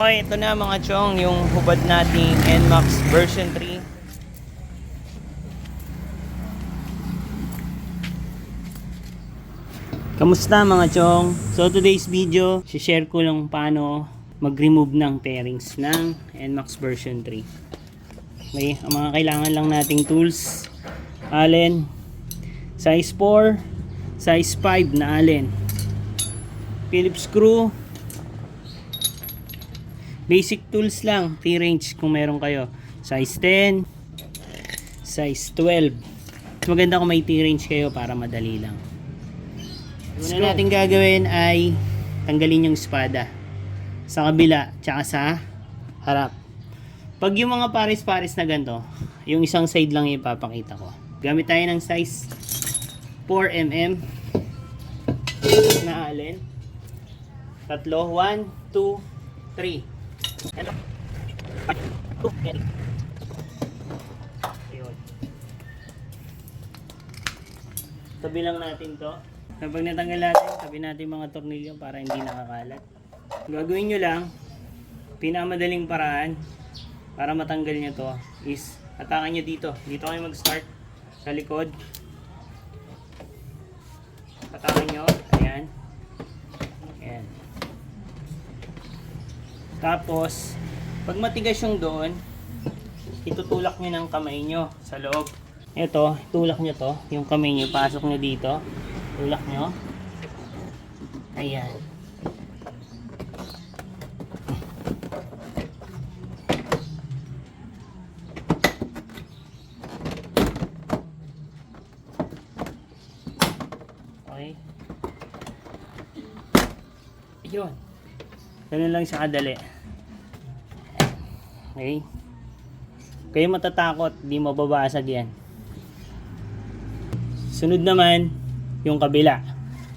Okay, ito na mga chong, yung hubad nating NMAX version 3. Kamusta mga chong? So today's video, share ko lang paano mag-remove ng pairings ng NMAX version 3. Okay, mga kailangan lang nating tools, allen, size 4, size 5 na allen, Phillips screw, basic tools lang, T-range kung meron kayo. Size 10, size 12. Mas maganda kung may T-range kayo para madali lang. Una natin gagawin ay tanggalin yung espada sa kabila tsaka sa harap. Pag yung mga pares-pares na ganito, yung isang side lang yung ipapakita ko. Gamit tayo ng size 4mm na allen. Tatlo, 1, 2, 3. Tabi lang natin to. Kapag natanggal natin, tabi natin mga tornilyo para hindi nakakalat. Gagawin nyo lang, pinakamadaling paraan para matanggal nyo to is atakan nyo dito. Dito kayo mag-start sa likod. Atakan nyo. Ayan. Ayan. Tapos, pag matigas yung doon, itutulak nyo ng kamay nyo sa loob. Ito, tulak nyo to, yung kamay nyo, pasok nyo dito. Tulak nyo. Ayan. Okay. Yun. Ganun lang siya kadali. Okay. Kayo matatakot, di mababasag yan. Sunod naman, yung kabila.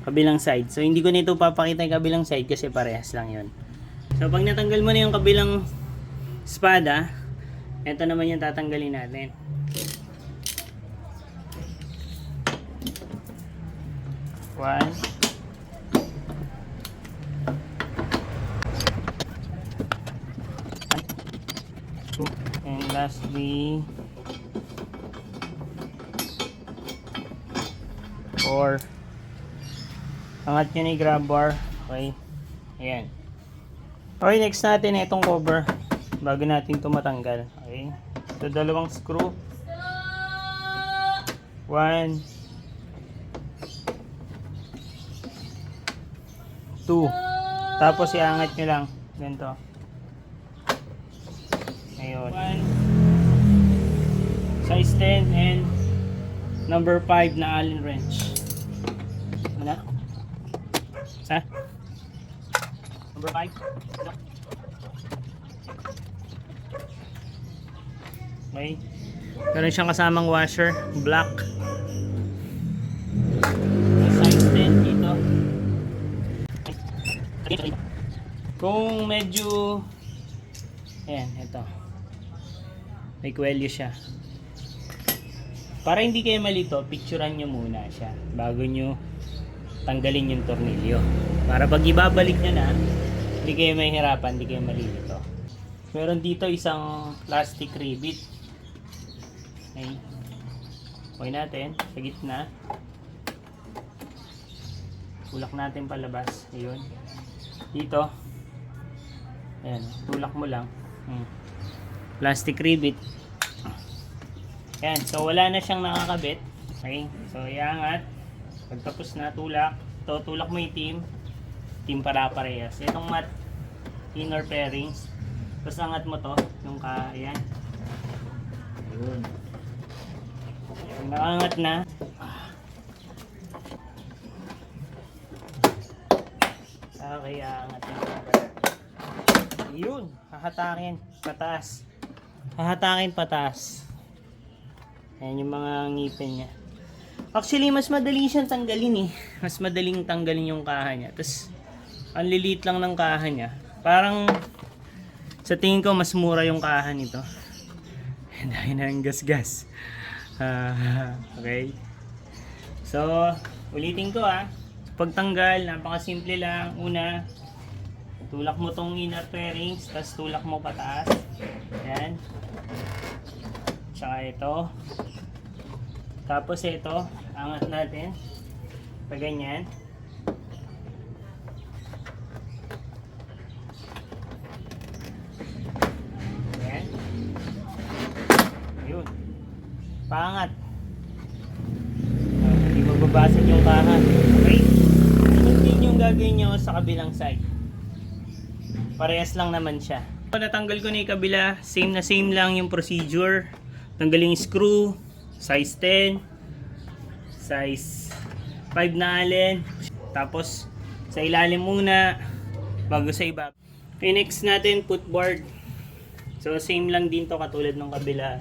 Kabilang side. So, hindi ko nito papakita yung kabilang side kasi parehas lang yun. So, pag natanggal mo na yung kabilang espada, ito naman yung tatanggalin natin. One. Two. And lastly, four. Angat nyo ni grab bar. Okay. Ayan. Okay, next natin itong cover. Bago natin ito matanggal. Okay. So, dalawang screw. One. Two. Tapos iangat nyo lang. Ganito. Ayun. One. Size 10 and number 5 na Allen wrench. Ano? Sa? Number 5? Okay. Meron siyang kasamang washer, black. Size 10 dito. Kung medyo Ayan, ito. May kwelyo siya. Para hindi kayo malito, picturean nyo muna siya bago nyo tanggalin yung tornilyo. Para pag ibabalik nyo na, hindi kayo mahihirapan, hindi kayo malilito. Meron dito isang plastic rivet. Okay. Okay natin, sa gitna. Tulak natin palabas. Ayun. Dito. Ayan, tulak mo lang. Hmm. Plastic rivet. Yan, so wala na siyang nakakabit. Okay, so iangat. Pagtapos na, tulak. Ito, tulak mo yung team. Team para parehas. Itong mat, inner pairings. Tapos angat mo to, yung ka, ayan. Pag nakangat na, okay, angat na. Yun, hahatakin pataas. Hahatakin pataas. Ayan yung mga ngipin niya. Actually, mas madali siyang tanggalin eh. Mas madaling tanggalin yung kaha niya. Tapos, ang lilit lang ng kaha niya. Parang, sa tingin ko, mas mura yung kaha nito. Dahil na ng gas-gas. Ah, okay. So, ulitin ko ah. Pagtanggal, napakasimple lang. Una, Tulak mo tong inner fairings, tapos tulak mo pataas. Yan. Tsaka ito. Tapos ito, angat natin. Pag ganyan. Yan. Ayun. Pangat. Ah, Hindi magbabasag yung kahan. Okay? Din yung gagawin nyo sa kabilang side. Parehas lang naman siya. Natanggal ko na yung kabila. Same na same lang yung procedure. Tanggalin yung screw. Size 10. Size 5 na allen. Tapos sa ilalim muna. Bago sa iba. Okay, next natin footboard. So same lang din to katulad ng kabila.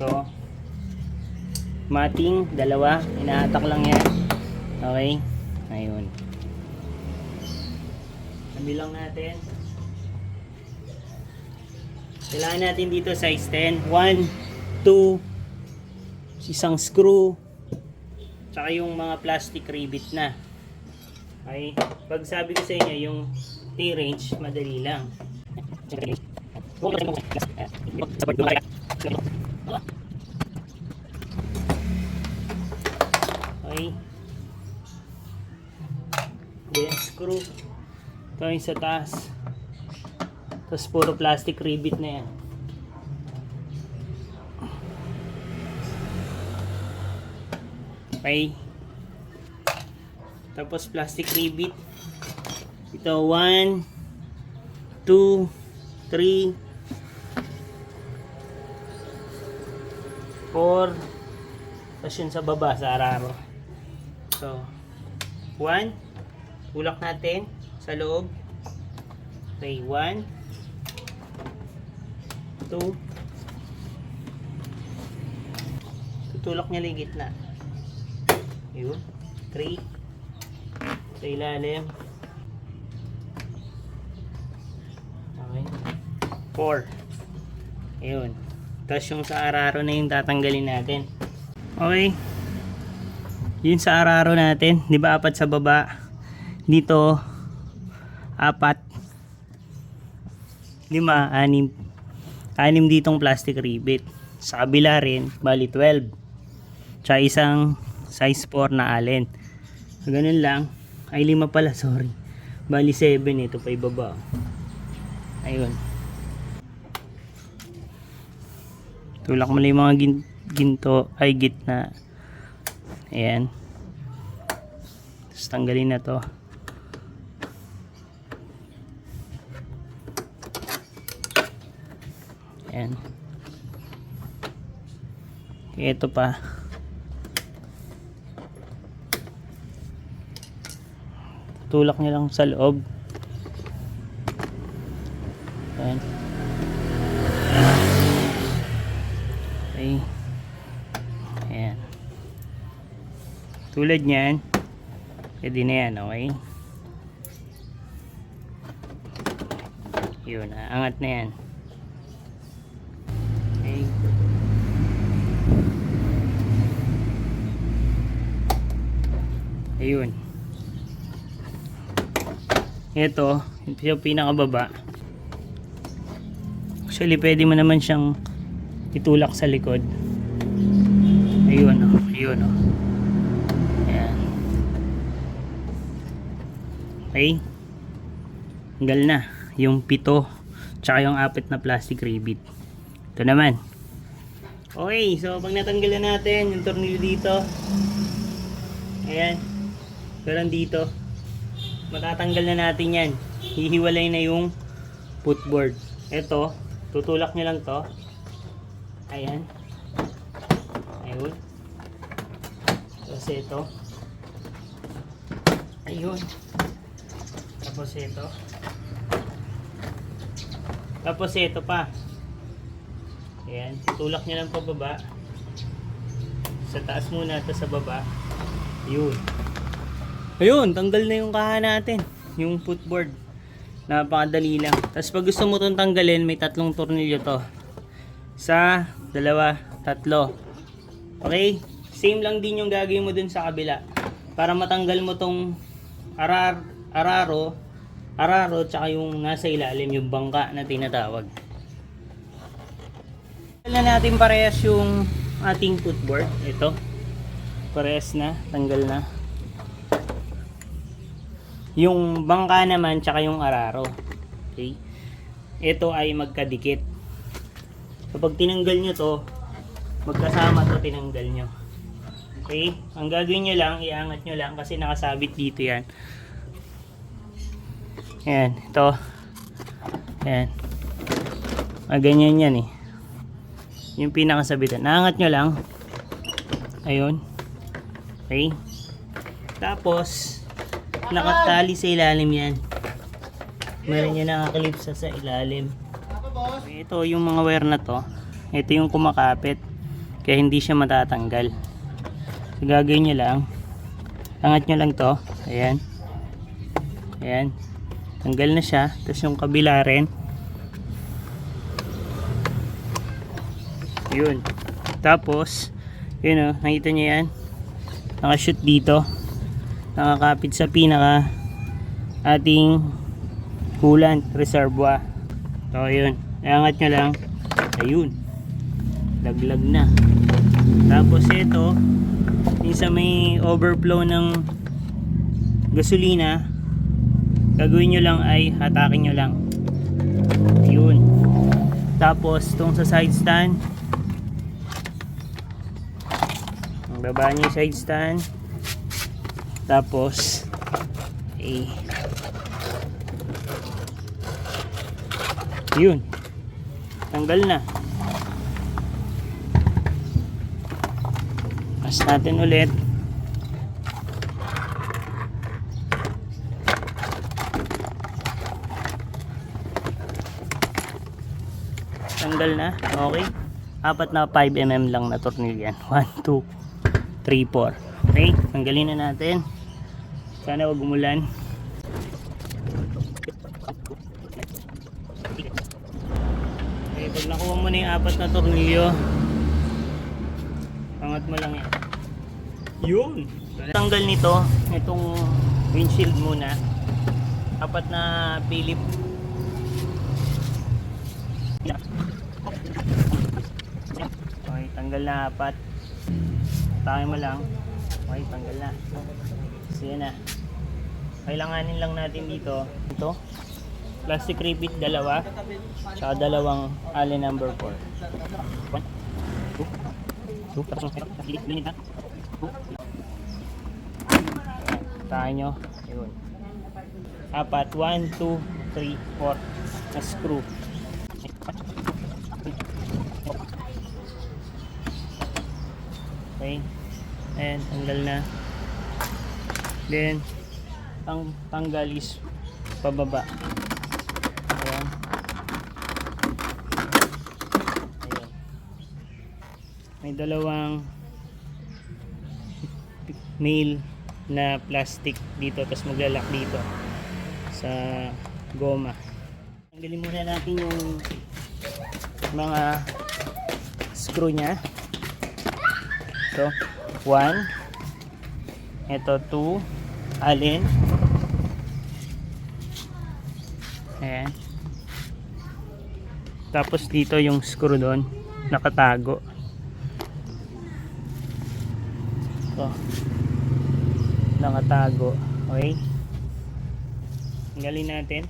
To. Mating, dalawa. Inahatak lang yan. Okay. Ayun. Kabilang natin. Kailangan natin dito size 10. 1, 2, isang screw, tsaka yung mga plastic rivet na. Okay? Pag sabi ko sa inyo, yung T-range, madali lang. Okay. Then screw. Ito yung sa taas. Tapos puro plastic rivet na yan. Okay. Tapos plastic rivet. Ito 1 2 3 4 Tapos yun sa baba sa araro. So 1 Tulak natin sa loob. Okay, 1 2 Tutulak niya yung gitna. Yun. 3 sa ilalim. Okay. 4 Ayun. Tapos yung sa araro na yung tatanggalin natin. Okay. Yun sa araro natin. Di ba apat sa baba? Dito, apat. Lima, anim. Anim ditong plastic rivet. Sa kabila rin, bali 12. Tsaka isang size 4 na allen. Ganun lang. Ay, lima pala, sorry. Bali 7 ito pa ibaba. Ayun. Tulak mo mga gin- ginto, ay gitna. Ayan. Tapos tanggalin na to. Ayan. Ito pa. Tulak niya lang sa loob. Ayan. Okay. Ayan. Tulad niyan. Pwede na yan, okay? Yun, angat na yan. Okay. Ayun. Ito, yung pinakababa. Actually, pwede mo naman siyang itulak sa likod. Ayun, oh. Ayun, oh. Ayan. Okay. Tanggal na. Yung pito. Tsaka yung apat na plastic rivet. Ito naman. Okay, so pag natanggal na natin yung tornilyo dito. Ayan. Pero dito. Matatanggal na natin yan. Hihiwalay na yung footboard. Ito, tutulak nyo lang to. Ayan. Ayun. Tapos ito. Ayun. Tapos ito. Tapos ito pa. Ayan. Tulak nyo lang pababa. Sa taas muna, tapos sa baba. Yun. Ayun, tanggal na yung kaha natin. Yung footboard. Napakadali lang. Tapos pag gusto mo itong tanggalin, may tatlong tornilyo to. Sa, dalawa, tatlo. Okay? Same lang din yung gagawin mo dun sa kabila. Para matanggal mo tong arar, araro, araro tsaka yung nasa ilalim yung bangka na tinatawag. Tanggal na natin parehas yung ating footboard. Ito. Parehas na. Tanggal na. Yung bangka naman tsaka yung araro. Okay. Ito ay magkadikit. Kapag tinanggal nyo to, magkasama to tinanggal nyo. Okay? Ang gagawin nyo lang, iangat nyo lang kasi nakasabit dito yan. Ayan, ito. Ayan. Ah, ganyan yan eh. Yung pinakasabitan. Naangat nyo lang. Ayun. Okay? Tapos, nakatali sa ilalim yan. Meron yan nakaklip sa sa ilalim. Ito yung mga wire na to. Ito yung kumakapit. Kaya hindi siya matatanggal. So, gagawin nyo lang. Angat nyo lang to. Ayan. Ayan. Tanggal na siya. Tapos yung kabila rin. Yun. Tapos, yun o. Nakita nyo yan. Nakashoot dito. Nakakapit sa pinaka ating coolant reservoir. So, yun. Iangat nyo lang. Ayun. Laglag na. Tapos ito, sa may overflow ng gasolina, gagawin nyo lang ay hatakin nyo lang. Yun. Tapos, itong sa side stand, baba nyo side stand. Tapos, eh, yun. Tanggal na. Mas natin ulit. Tanggal na. Okay. Apat na 5mm lang na tornilyo yan. 1, 2, 3, 4. Okay. Tanggalin na natin. Sana wag umulan. Okay, pag nakuha mo na yung apat na tornilyo, angat mo lang yan. Yun! Tanggal nito, itong windshield muna. Apat na Philip. Okay, tanggal na apat. Tayo mo lang. Okay, tanggal na. So yan na. Kailanganin lang natin dito. Ito. Plastic repeat dalawa. Tsaka dalawang allen number 4. One. Two. Two. Tapos yung kilit. Linit na. Two. Tayo nyo. Ayun. Apat. One, two, three, four. Na screw. Okay. And tanggal na. Then, ang tanggal is pababa. Ayan. Ayan. May dalawang nail na plastic dito tapos maglalak dito sa goma. Tanggalin muna natin yung mga screw niya. So, one. Ito, two. Alin. Ayan. Tapos dito yung screw doon. Nakatago. Ito. Nakatago. Okay. Tanggalin natin.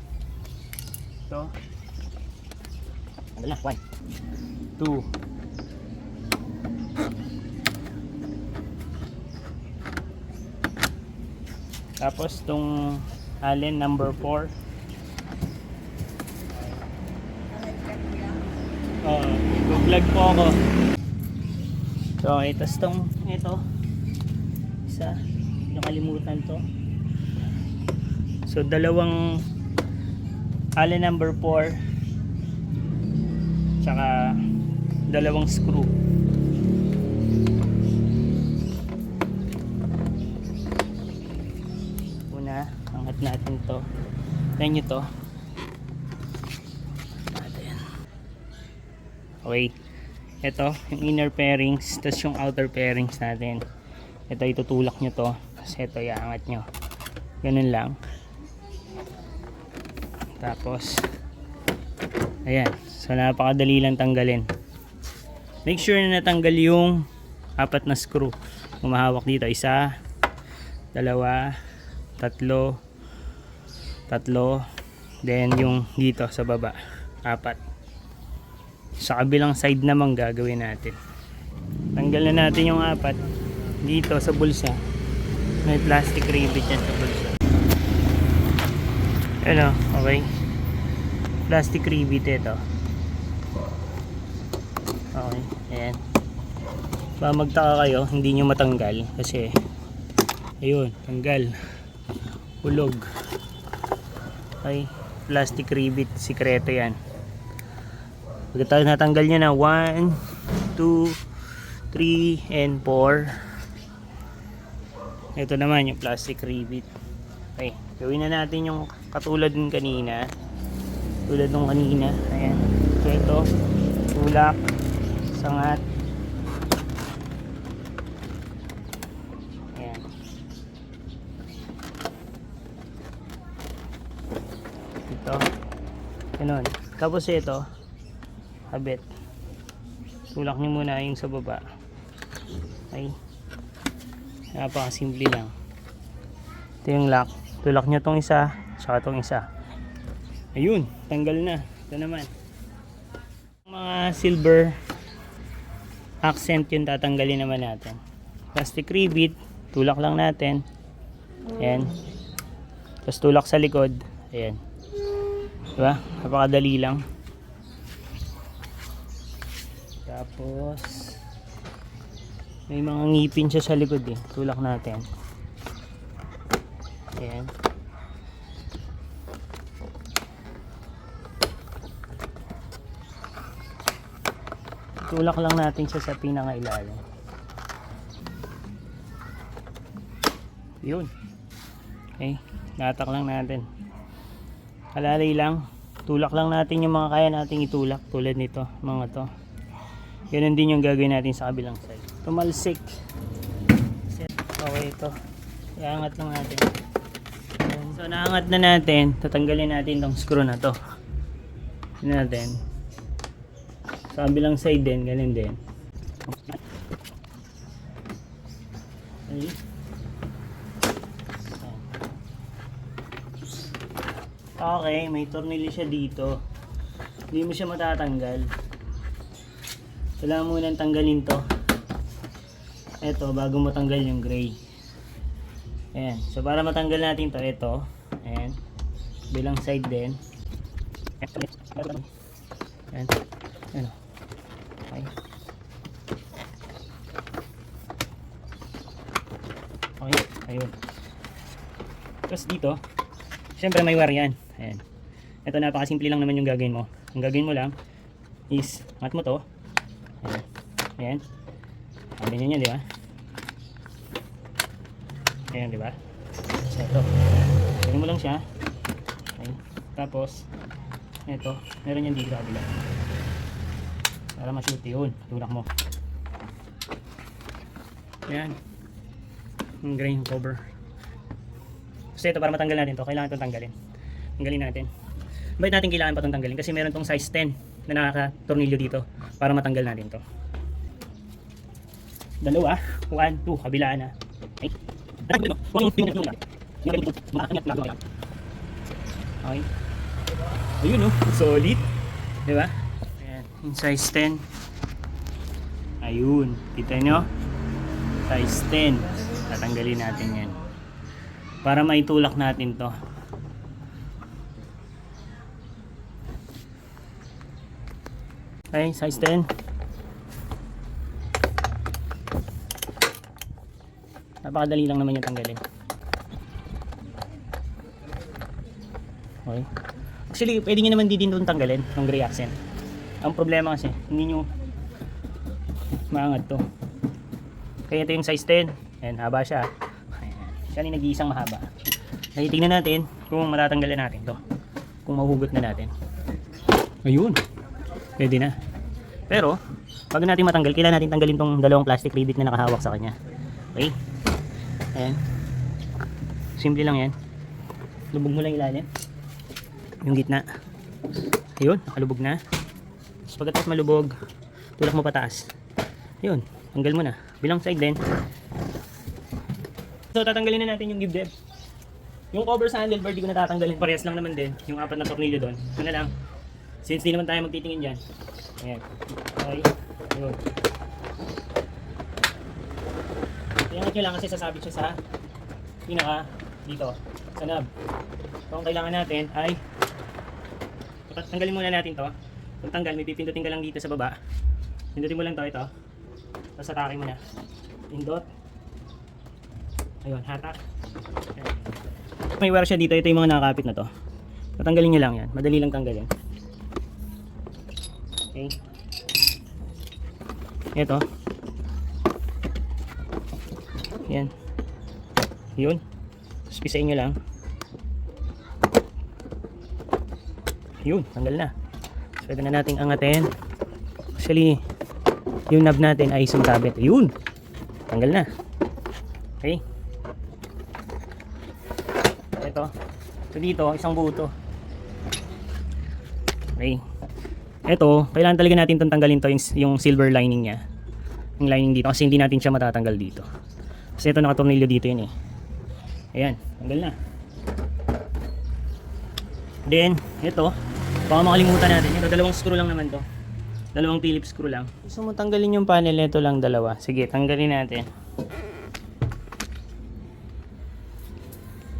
Ito. Na. One. Two. Tapos tong allen number 4. Oh, vlog po ako. So, ito tong ito. Isa, nakalimutan to. So, dalawang allen number 4 tsaka dalawang screw. Una, angat natin to. Tignan nyo to. Okay. Ito, yung inner pairings, tapos yung outer pairings natin. Ito, itutulak nyo to. Tapos ito, iangat nyo. Ganun lang. Tapos, ayan. So, napakadali lang tanggalin. Make sure na natanggal yung apat na screw. Umahawak dito. Isa, dalawa, tatlo, tatlo, then yung dito sa baba. Apat. Sa kabilang side naman gagawin natin. Tanggal na natin yung apat dito sa bulsa. May plastic rivet yan sa bulsa. Ano, okay. Plastic rivet ito. Okay, ayan. Baka magtaka kayo, hindi nyo matanggal kasi ayun, tanggal. Hulog. Okay, plastic rivet, sikreto yan. Pagkatapos natanggal nyo na 1, 2, 3, and 4. Ito naman yung plastic rivet. Okay, gawin na natin yung katulad ng kanina. Tulad nung kanina. Ayan. So ito, tulak, sangat. Ayan. Ito. Ganun. Tapos ito, habit. Tulak nyo muna yung sa baba. Okay. Napakasimple lang. Ito yung lock. Tulak nyo tong isa, saka tong isa. Ayun, tanggal na. Ito naman. Mga silver accent yun tatanggalin naman natin. Plastic rivet, tulak lang natin. Ayan. Tapos tulak sa likod. Ayan. Diba? Napakadali lang. Tapos may mga ngipin siya sa likod eh. Tulak natin. Ayan. Tulak lang natin siya sa pinakailalim. Yun. Okay. Natak lang natin. Alalay lang. Tulak lang natin yung mga kaya nating itulak. Tulad nito. Mga to. Ganun din yung gagawin natin sa kabilang side. Tumalsik. Okay ito. Iangat lang natin. So naangat na natin. Tatanggalin natin tong screw na to. Yun natin. Sa kabilang side din, ganun din. Okay. Okay, may tornilyo siya dito. Hindi mo siya matatanggal. Kailangan mo nang tanggalin to. Ito, bago matanggal yung gray. Ayan. So, para matanggal natin to, ito. Ayan. Bilang side din. Ayan. Ayan. o. Okay. Okay. Ayun. Tapos dito, syempre may wire yan. Ayan. Ito napakasimple lang naman yung gagawin mo. Ang gagawin mo lang is, mat mo to. Ayan. Ayan. Ang ganyan yan, di ba? Ayan, di ba? So, ito. Gawin mo lang siya. Okay. Tapos, ito. Meron yan dito kabila. Para ma-shoot yun. Tulak mo. Ayan. Ang grain cover. Kasi ito, para matanggal natin to, kailangan itong tanggalin. Tanggalin natin. Bakit natin kailangan pa itong tanggalin? Kasi meron tong size 10 na nakaka-tornilyo dito para matanggal natin to. Dalawa. One, two. Kabila na. Okay. Ayun oh. Solid. Di ba? Ayan. Yung size 10. Ayun. Kita nyo? Size 10. Tatanggalin natin yan. Para maitulak natin to. Okay, size 10. Napakadali lang naman yung tanggalin. Okay. Actually, pwede nyo naman di din doon tanggalin ng gray accent. Ang problema kasi, hindi nyo maangat to. Kaya ito yung size 10. Ayan, haba siya. Siya yung nag-iisang mahaba. Kaya tingnan natin kung matatanggalin natin to. Kung mahugot na natin. Ayun. Pwede na. Pero, bago natin matanggal, kailangan natin tanggalin tong dalawang plastic rivet na nakahawak sa kanya. Okay? Ayan. Simple lang yan. Lubog mo lang ilalim. Yung gitna. Ayun, nakalubog na. Tapos pagkatapos malubog, tulak mo pataas. Yun, tanggal mo na. Bilang side din. So, tatanggalin na natin yung give depth. Yung cover sa handlebar, di ko natatanggalin. Parehas lang naman din. Yung apat na tornilyo doon. Ito na lang. Since di naman tayo magtitingin dyan. Ayan. Okay. Yun. Iangat nyo lang kasi sasabit siya sa pinaka dito. Sa knob. So, ang kailangan natin ay tanggalin muna natin to. Kung tanggal, may pipindutin ka lang dito sa baba. Pindutin mo lang to, ito. Tapos atakin mo na. Pindot. Ayun, hatak. Ayan. May wire siya dito. Ito yung mga nakakapit na to. Tatanggalin nyo lang yan. Madali lang tanggalin. Okay. Ito. Yan. Yun. Tapos pisain nyo lang. Yun, tanggal na. So, pwede na nating angatin. Actually, yung knob natin ay sumasabit. Yun! Tanggal na. Okay. Ito. So dito, isang buo to. Okay. Ito, kailangan talaga natin itong tanggalin to yung, yung silver lining niya. Yung lining dito kasi hindi natin siya matatanggal dito. Kasi ito nakatornilyo dito yun eh. Ayan, tanggal na. Then, ito, baka makalimutan natin. Ito, dalawang screw lang naman to. Dalawang Phillips screw lang. Gusto mo tanggalin yung panel, ito lang dalawa. Sige, tanggalin natin.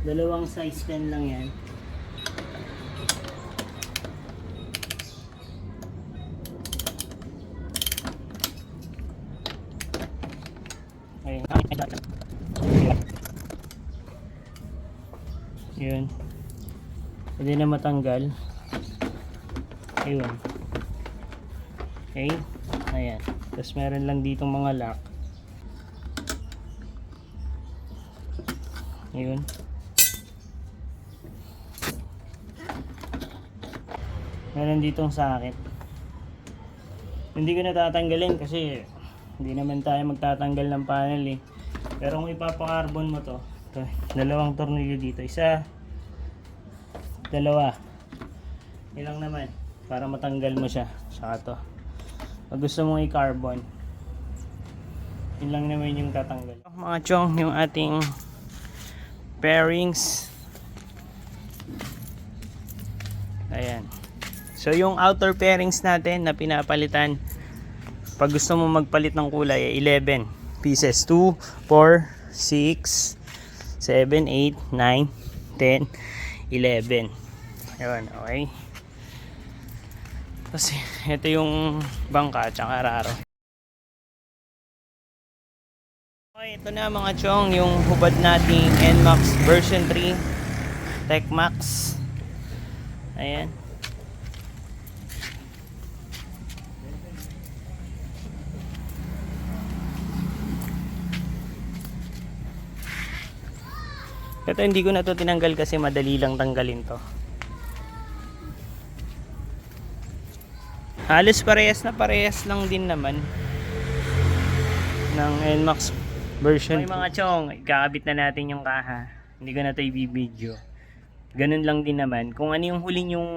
Dalawang size pen lang yan. Ayun. Yun. Pwede na matanggal. Ayun. Okay. Ayan. Tapos meron lang ditong mga lock. Ayun. Meron ditong sakit. Hindi ko natatanggalin kasi hindi naman tayo magtatanggal ng panel eh. Pero kung ipapakarbon mo to, to dalawang tornilyo dito. Isa, dalawa. Ilang naman para matanggal mo siya. Saka to. Pag gusto mong i-carbon, yun lang naman yung tatanggal. Mga chong, yung ating pairings. Ayan. So yung outer pairings natin na pinapalitan pag gusto mo magpalit ng kulay ay 11 pieces 2, 4, 6, 7, 8, 9, 10, 11 yun okay. Kasi ito yung bangka at saka raro okay ito na mga chong yung hubad nating NMAX version 3 TechMax ayan Ito hindi ko na to tinanggal kasi madali lang tanggalin to. Halos parehas na parehas lang din naman ng NMAX version. Okay mga chong, ikakabit na natin yung kaha. Hindi ko na to i-video. Ganun lang din naman. Kung ano yung huling yung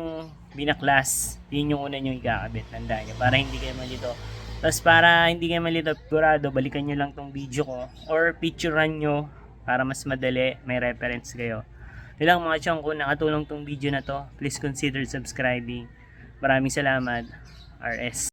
binaklas, yun yung una nyo ikakabit. Tandaan nyo. Para hindi kayo malito. Tapos para hindi kayo malito, sigurado, balikan nyo lang tong video ko. Or picturean nyo para mas madali, may reference kayo. Yun lang mga chong, kung nakatulong tong video na to, please consider subscribing. Maraming salamat. RS.